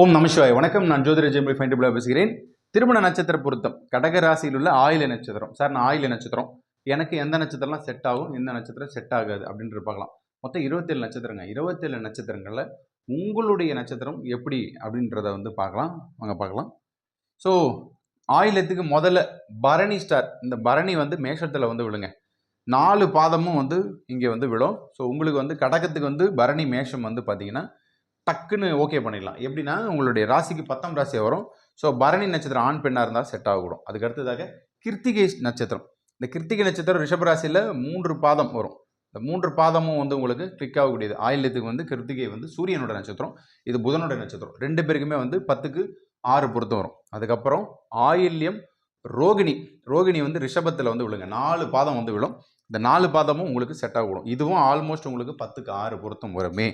ஓம் நமசிவாய் வணக்கம். நான் ஜோதிர ஜெயமொழி ஃபைண்டபிளாக பேசுகிறேன். திருமண நட்சத்திர பொருத்தம். கடக ராசியில் உள்ள ஆயில நட்சத்திரம். சார் நான் ஆயில நட்சத்திரம். எனக்கு எந்த நட்சத்திரம்லாம் செட் ஆகும் எந்த நட்சத்திரம் செட் ஆகாது அப்படின்ட்டு பார்க்கலாம். மொத்தம் இருபத்தேழு நட்சத்திரங்க. இருபத்தேழு நட்சத்திரங்களில் உங்களுடைய நட்சத்திரம் எப்படி அப்படின்றத வந்து பார்க்கலாம். வாங்க பார்க்கலாம். ஸோ ஆயிலத்துக்கு முதல்ல பரணி ஸ்டார் இந்த பரணி வந்து மேஷத்தில் வந்து விழுங்க. நாலு பாதமும் வந்து இங்கே வந்து விழும். ஸோ உங்களுக்கு வந்து கடகத்துக்கு வந்து பரணி மேஷம் வந்து பார்த்தீங்கன்னா டக்குன்னு ஓகே பண்ணிடலாம். எப்படின்னா உங்களுடைய ராசிக்கு பத்தாம் ராசி வரும். ஸோ பரணி நட்சத்திரம் ஆண் பெண்ணாக இருந்தால் செட் ஆகக்கூடும். அதுக்கு அடுத்ததாக கிருத்திகை நட்சத்திரம். இந்த கிருத்திகை நட்சத்திரம் ரிஷபராசியில் மூன்று பாதம் வரும். இந்த மூன்று பாதமும் வந்து உங்களுக்கு கிளிக் ஆகக்கூடியது. ஆயில்யத்துக்கு வந்து கிருத்திகை வந்து சூரியனோட நட்சத்திரம் இது புதனோட நட்சத்திரம். ரெண்டு பேருக்குமே வந்து பத்துக்கு ஆறு பொருத்தம் வரும். அதுக்கப்புறம் ஆயில்யம் ரோகிணி. ரோகிணி வந்து ரிஷபத்தில் வந்து விழுங்க. நாலு பாதம் வந்து விழும். இந்த நாலு பாதமும் உங்களுக்கு செட் ஆகக்கூடும். இதுவும் ஆல்மோஸ்ட் உங்களுக்கு பத்துக்கு ஆறு பொருத்தம் வருமே.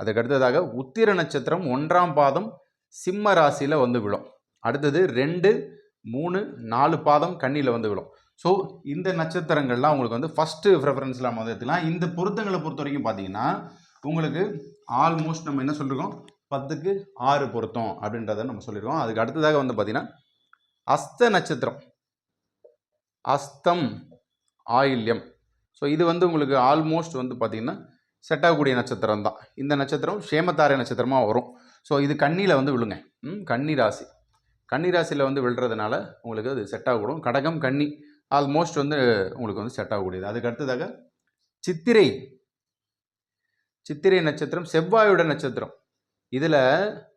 அதுக்கு அடுத்ததாக உத்திர நட்சத்திரம் ஒன்றாம் பாதம் சிம்ம ராசியில் வந்து விழும். அடுத்தது ரெண்டு மூணு நாலு பாதம் கண்ணியில் வந்து விழும். ஸோ இந்த நட்சத்திரங்கள்லாம் உங்களுக்கு வந்து ஃபஸ்ட்டு ப்ரிஃபரன்ஸில் நம்ம வந்து எடுத்துக்கலாம். இந்த பொருத்தங்களை பொறுத்த வரைக்கும் பார்த்தீங்கன்னா உங்களுக்கு ஆல்மோஸ்ட் நம்ம என்ன சொல்லியிருக்கோம் பத்துக்கு ஆறு பொருத்தம் அப்படின்றத நம்ம சொல்லியிருக்கோம் அதுக்கு அடுத்ததாக வந்து பார்த்தீங்கன்னா அஸ்த நட்சத்திரம். அஸ்தம் ஆயில்யம். ஸோ இது வந்து உங்களுக்கு ஆல்மோஸ்ட் வந்து பார்த்திங்கன்னா செட் ஆகக்கூடிய நட்சத்திரம் தான் இந்த நட்சத்திரம் சேமத்தாரை நட்சத்திரமாக வரும். ஸோ இது கண்ணியில் வந்து விழுங்க. ம் கன்னி ராசி கன்னி ராசியில் வந்து விழுறதுனால உங்களுக்கு அது செட் ஆகக்கூடும் கடகம் கன்னி ஆல்மோஸ்ட் வந்து உங்களுக்கு வந்து செட் ஆகக்கூடியது அதுக்கு அடுத்ததாக சித்திரை. சித்திரை நட்சத்திரம் செவ்வாயோட நட்சத்திரம். இதில்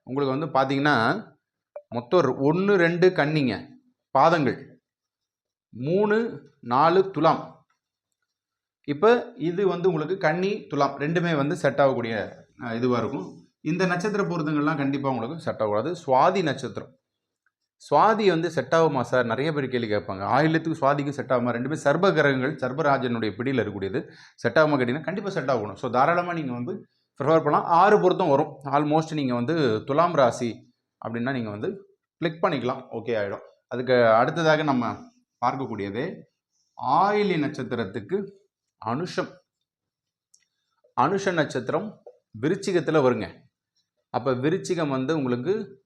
உங்களுக்கு வந்து பார்த்தீங்கன்னா மொத்தம் ஒன்று ரெண்டு கன்னிங்க. பாதங்கள். மூணு நாலு துலாம். இப்போ இது வந்து உங்களுக்கு கன்னி துலாம் ரெண்டுமே வந்து செட் ஆகக்கூடிய இதுவாக இருக்கும். இந்த நட்சத்திர பொருத்தங்கள்லாம் கண்டிப்பாக உங்களுக்கு செட் ஆகக்கூடாது. சுவாதி நட்சத்திரம். சுவாதி வந்து செட் ஆகுமா சார் நிறைய பேர் கேள்வி கேட்பாங்க. ஆயிலத்துக்கு சுவாதிக்கு செட் ஆகுமா? ரெண்டுமே சர்ப கிரகங்கள் சர்பராஜனுடைய பிடியில் இருக்கக்கூடியது. செட் ஆகுமா கேட்டிங்கன்னா கண்டிப்பாக செட் ஆகணும். ஸோ தாராளமாக நீங்கள் வந்து ப்ரிஃபர் பண்ணலாம். ஆறு பொருத்தம் வரும். ஆல்மோஸ்ட் நீங்கள் வந்து துலாம் ராசி அப்படின்னா நீங்கள் வந்து கிளிக் பண்ணிக்கலாம். ஓகே ஆகிடும் அதுக்கு அடுத்ததாக நம்ம பார்க்கக்கூடியது ஆயிலி நட்சத்திரத்துக்கு அனுஷம். அனுஷ நட்சத்திரம் விருச்சிகத்தில் வருங்க. அப்போ விருச்சிகம் வந்து உங்களுக்கு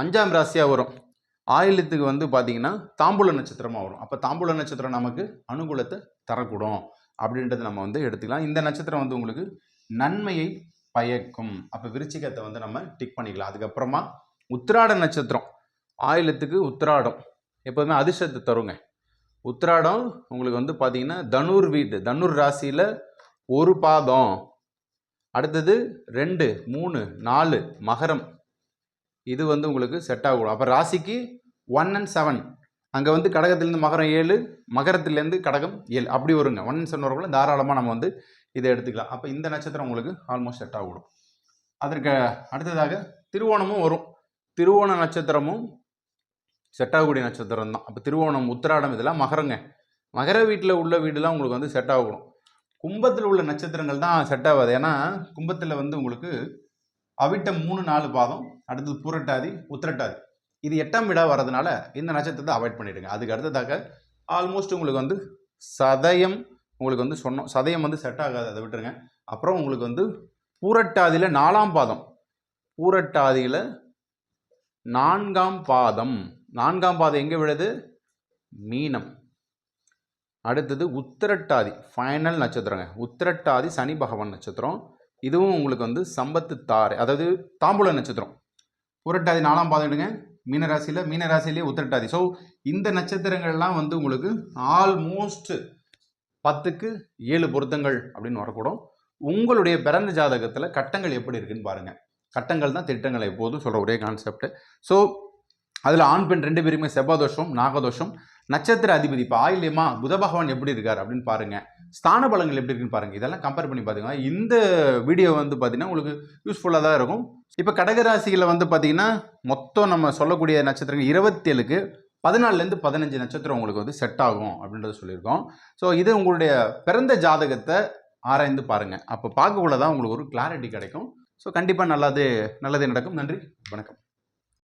அஞ்சாம் ராசியாக வரும். ஆயிலத்துக்கு வந்து பார்த்தீங்கன்னா தாம்பூல நட்சத்திரமாக வரும். அப்போ தாம்பூல நட்சத்திரம் நமக்கு அனுகூலத்தை தரக்கூடும். அப்படின்றத நம்ம வந்து எடுத்துக்கலாம். இந்த நட்சத்திரம் வந்து உங்களுக்கு நன்மையை பயக்கும். அப்போ விருச்சிகத்தை வந்து நம்ம டிக் பண்ணிக்கலாம். அதுக்கப்புறமா உத்திராட நட்சத்திரம். ஆயிலத்துக்கு உத்திராடம். எப்போதுமே அதிர்ஷ்டத்தை தருங்க. உத்திராடம் உங்களுக்கு வந்து பார்த்தீங்கன்னா தனுர் வீடு தனுர் ராசியில் ஒரு பாதம். அடுத்தது ரெண்டு மூணு நாலு மகரம். இது வந்து உங்களுக்கு செட் ஆகும். அப்போ ராசிக்கு ஒன் அண்ட் செவன் அங்கே வந்து கடகத்துலேருந்து மகரம் ஏழு மகரத்துலேருந்து கடகம் ஏழு. அப்படி வருங்க. ஒன் அண்ட் செவன் வரக்குள்ள தாராளமாக நம்ம வந்து இதை எடுத்துக்கலாம். அப்போ இந்த நட்சத்திரம் உங்களுக்கு ஆல்மோஸ்ட் செட் ஆகிடும் அதற்கு அடுத்ததாக திருவோணமும் வரும். திருவோண நட்சத்திரமும் செட்டாகக்கூடிய நட்சத்திரம் தான். அப்போ திருவோணம் உத்திராடம் இதெல்லாம் மகரங்க. மகர வீட்டில் உள்ள வீடுலாம் உங்களுக்கு வந்து செட் ஆகணும். கும்பத்தில் உள்ள நட்சத்திரங்கள் தான் செட் ஆகாது. ஏன்னா கும்பத்தில் வந்து உங்களுக்கு அவிட்டம் மூணு நாலு பாதம் அடுத்தது பூரட்டாதி உத்திரட்டாதி. இது எட்டாம் வீடாக வரதுனால இந்த நட்சத்திரத்தை அவாய்ட் பண்ணிவிடுங்க அதுக்கு அடுத்ததாக ஆல்மோஸ்ட் உங்களுக்கு வந்து சதயம் உங்களுக்கு வந்து சொன்னோம். சதயம் வந்து செட் ஆகாது. அதை விட்டுருங்க. அப்புறம் உங்களுக்கு வந்து பூரட்டாதியில் நாலாம் பாதம். பூரட்டாதியில் நான்காம் பாதம். நான்காம் பாதம் எங்கே விழுது? மீனம். அடுத்தது உத்திரட்டாதி ஃபைனல் நட்சத்திரங்க. உத்திரட்டாதி சனி பகவான் நட்சத்திரம். இதுவும் உங்களுக்கு வந்து சம்பத்து தாரை அதாவது தாம்பூல நட்சத்திரம். புரட்டாதி நாலாம் பாதம் எடுங்க. மீனராசியில் மீனராசிலேயே உத்திரட்டாதி. ஸோ இந்த நட்சத்திரங்கள்லாம் வந்து உங்களுக்கு ஆல்மோஸ்ட் பத்துக்கு ஏழு பொருத்தங்கள் அப்படின்னு வரக்கூடும். உங்களுடைய பிறந்த ஜாதகத்தில் கட்டங்கள் எப்படி இருக்குன்னு பாருங்கள் கட்டங்கள் தான் திட்டங்கள் எப்போதும் சொல்கிற ஒரே கான்செப்ட் ஸோ அதில் ஆண் பெண் ரெண்டு பேருமே செவ்வாதோஷம் நாகதோஷம் நட்சத்திர அதிபதி. இப்போ ஆயில்யமா புத பகவான் எப்படி இருக்கார் அப்படின்னு பாருங்கள் ஸ்தான பலங்கள் எப்படி இருக்குன்னு பாருங்கள் இதெல்லாம் கம்பேர் பண்ணி பாருங்க இந்த வீடியோ வந்து பார்த்தீங்கன்னா உங்களுக்கு யூஸ்ஃபுல்லாக தான் இருக்கும். இப்போ கடகராசியில் வந்து பார்த்தீங்கன்னா மொத்தம் நம்ம சொல்லக்கூடிய நட்சத்திரங்கள் இருபத்தேழுக்கு பதினாலுலேருந்து பதினஞ்சு நட்சத்திரம் உங்களுக்கு வந்து செட் ஆகும் அப்படின்றத சொல்லியிருக்கோம். ஸோ இது உங்களுடைய பிறந்த ஜாதகத்தை ஆராய்ந்து பாருங்கள் அப்போ பார்க்கக்குள்ள தான் உங்களுக்கு ஒரு கிளாரிட்டி கிடைக்கும். ஸோ கண்டிப்பாக நல்லது நல்லது நடக்கும். நன்றி வணக்கம்.